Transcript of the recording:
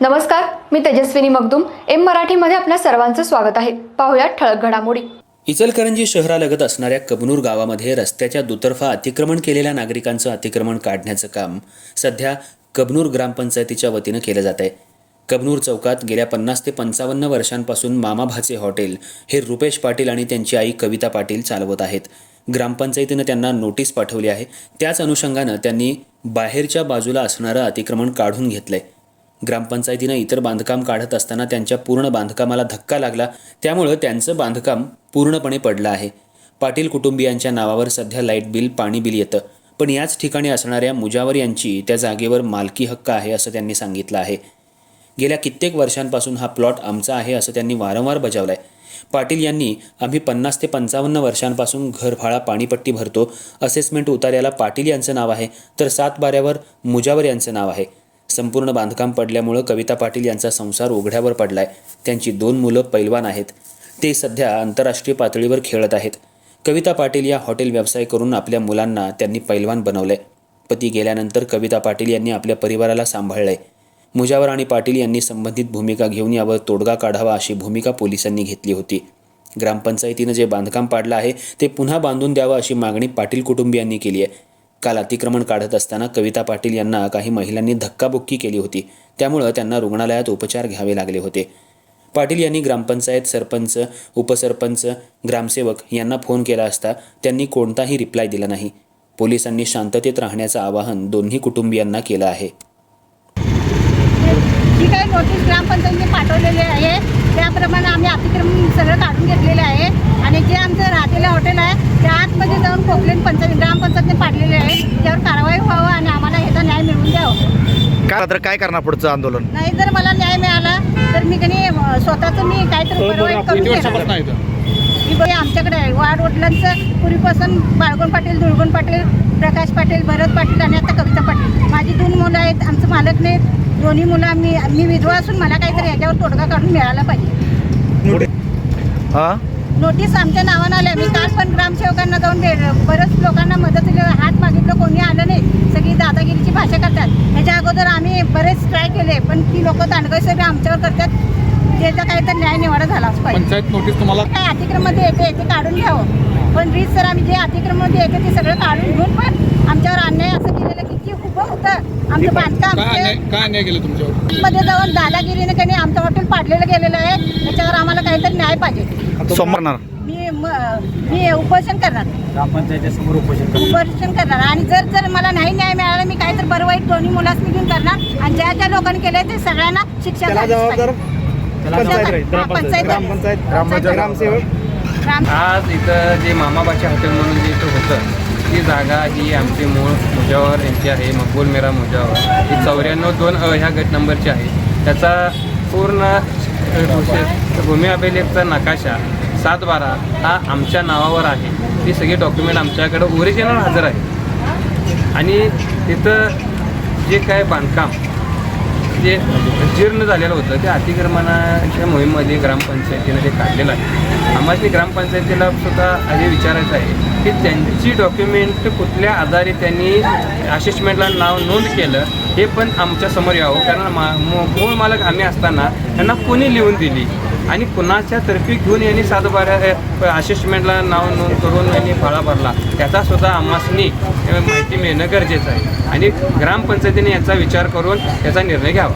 नमस्कार मी तेजस्विनी मगदुम. एम मराठीमध्ये आपल्या सर्वांचं स्वागत आहे. पाहुयात ठळक घडामोडी. इचलकरंजी शहरालगत असणाऱ्या कबनूर गावामध्ये रस्त्याच्या दुतर्फा अतिक्रमण केलेल्या नागरिकांचं अतिक्रमण काढण्याचं काम सध्या कबनूर ग्रामपंचायतीच्या वतीनं केलं जात आहे. कबनूर चौकात गेल्या पन्नास ते पंचावन्न वर्षांपासून मामाभाचे हॉटेल हे रुपेश पाटील आणि त्यांची आई कविता पाटील चालवत आहेत. ग्रामपंचायतीनं त्यांना नोटीस पाठवली आहे. त्याच अनुषंगानं त्यांनी बाहेरच्या बाजूला असणारं अतिक्रमण काढून घेतलंय. ग्रामपंचायतीनं इतर बांधकाम काढत असताना त्यांच्या पूर्ण बांधकामाला धक्का लागला. त्यामुळं त्यांचं बांधकाम पूर्णपणे पडलं आहे. पाटील कुटुंबियांच्या नावावर सध्या लाइट बिल पाणी बिल येतं. पण याच ठिकाणी असणाऱ्या मुजावर यांची त्या जागेवर मालकी हक्क आहे असं त्यांनी सांगितलं आहे. गेल्या कित्येक वर्षांपासून हा प्लॉट आमचा आहे असं त्यांनी वारंवार बजावलाय. पाटील यांनी आम्ही पन्नास ते पंचावन्न वर्षांपासून घरफाळा पाणीपट्टी भरतो. असेसमेंट उतार्याला पाटील यांचं नाव आहे. तर सात बाऱ्यावर मुजावर यांचं नाव आहे. संपूर्ण बांधकाम पडल्यामुळं कविता पाटील यांचा संसार उघड्यावर पडलाय. त्यांची दोन मुलं पैलवान आहेत. ते सध्या आंतरराष्ट्रीय पातळीवर खेळत आहेत. कविता पाटील या हॉटेल व्यवसाय करून आपल्या मुलांना त्यांनी पैलवान बनवलंय. पती गेल्यानंतर कविता पाटील यांनी आपल्या परिवाराला सांभाळलंय. मुजावर आणि पाटील यांनी संबंधित भूमिका घेऊन यावर तोडगा काढावा अशी भूमिका पोलिसांनी घेतली होती. ग्रामपंचायतीनं जे बांधकाम पाडलं आहे ते पुन्हा बांधून द्यावं अशी मागणी पाटील कुटुंबियांनी केली आहे. काल अतिक्रमण काढत असताना कविता पाटील यांना काही महिलांनी धक्काबुक्की केली होती. त्यामुळं त्यांना रुग्णालयात उपचार घ्यावे लागले होते. पाटील यांनी ग्रामपंचायत सरपंच उपसरपंच ग्रामसेवक यांना फोन केला असता त्यांनी कोणताही रिप्लाय दिला नाही. पोलिसांनी शांततेत राहण्याचं आवाहन दोन्ही कुटुंबियांना केलं आहे. जी काही नोटीस ग्रामपंचायतीने पाठवलेली आहे त्याप्रमाणे आम्ही अतिक्रमण सगळं काढून घेतलेलं आहे. आणि जे आमचं राहतेलं हॉटेल आहे त्या आतमध्ये जाऊन कोकलेन पंचायत ग्रामपंचायतीने पाडलेले आहे त्यावर कारवाई व्हावं आणि आम्हाला ह्याचा न्याय मिळवून काय तर काय करणार पुढचं आंदोलन? नाही जर मला न्याय मिळाला तर मी कधी स्वतःचं मी काहीतरी करून घेणार. ही आमच्याकडे आहे. वाढ वडिलांचं पूर्वीपासून बाळगोन पाटील दुळगोन पाटील प्रकाश पाटील भरत पाटील आणि आता कविता पाटील. माझी दोन मुलं आहेत आमचं मालक नाहीत. दोन्ही मुलं मी मी विधवा असून मला काहीतरी याच्यावर तोडगा काढून मिळाला पाहिजे. हा? नोटीस आमच्या नावानं आल्या मी काल पण ग्रामसेवकांना जाऊन भेट बऱ्याच लोकांना मदतीला हात मागितलं कोणी आलं नाही सगळी दादागिरीची भाषा करतात ह्याच्या अगोदर आम्ही बरेच ट्राय केले पण ती लोक दांडगैसे आमच्यावर करतात. त्याचा काहीतरी न्याय निवाडा झालाच पाहिजे. पंचायत नोटीस तुम्हाला काय अतिक्रममध्ये येते ते काढून घ्यावं. पण रीत सर आम्ही जे अतिक्रममध्ये येते ते सगळं काढून घेऊन पण आमच्यावर अन्याय असं केलेलं की की खूप होतं. आमचं बांधकाम काय अन्याय काय अन्याय केलं तुमच्यावर? मध्ये जाऊन दादागिरीने त्यांनी आमचं हॉटेल पाडलेलं गेलेलं आहे. त्याच्यावर आम्हाला काहीतरी न्याय पाहिजे. सोमवार मी उपोषण करणार. ग्रामपंचायतीसमोर उपोषण उपोषण करणार. आणि जर जर मला नाही न्याय मिळाला मी काहीतरी बरं वाईट दोन्ही मुलांनी घेऊन करणार आणि ज्या ज्या लोकांनी केलंय ते सगळ्यांना शिक्षा आज इथं जे मामाबाचे हॉटेल म्हणून जे इथं होतं ती जागा ही आमची मूळ मुजावर यांची आहे मकबूल मेरा मुजावर. ही चौऱ्याण्णव दोन अ ह्या गट नंबरची आहे. त्याचा पूर्ण भूमी अभिलेखचा नकाशा सात बारा हा आमच्या नावावर आहे. ती सगळी डॉक्युमेंट आमच्याकडं ओरिजिनल हजर आहे. आणि तिथं जे काय बांधकाम जे जीर्ण झालेलं होतं ते अतिक्रमणाच्या मोहीममध्ये ग्रामपंचायतीनं ते काढलेलं आहे. आम्हाला ग्रामपंचायतीला सुद्धा हे विचारायचं आहे की त्यांची डॉक्युमेंट कुठल्या आधारे त्यांनी असेसमेंटला नाव नोंद केलं हे पण आमच्यासमोर यावं. कारण मा मूळ मालक आम्ही असताना त्यांना कोणी लिहून दिली? आणि कुणाच्या तर्फी घेऊन यांनी सातबाऱ्या असेसमेंटला नाव नोंद करून यांनी फाळा भरला. त्याचा सुद्धा आम्हासनी माहिती मिळणं गरजेचं आहे. आणि ग्रामपंचायतीने याचा विचार करून याचा निर्णय घ्यावा.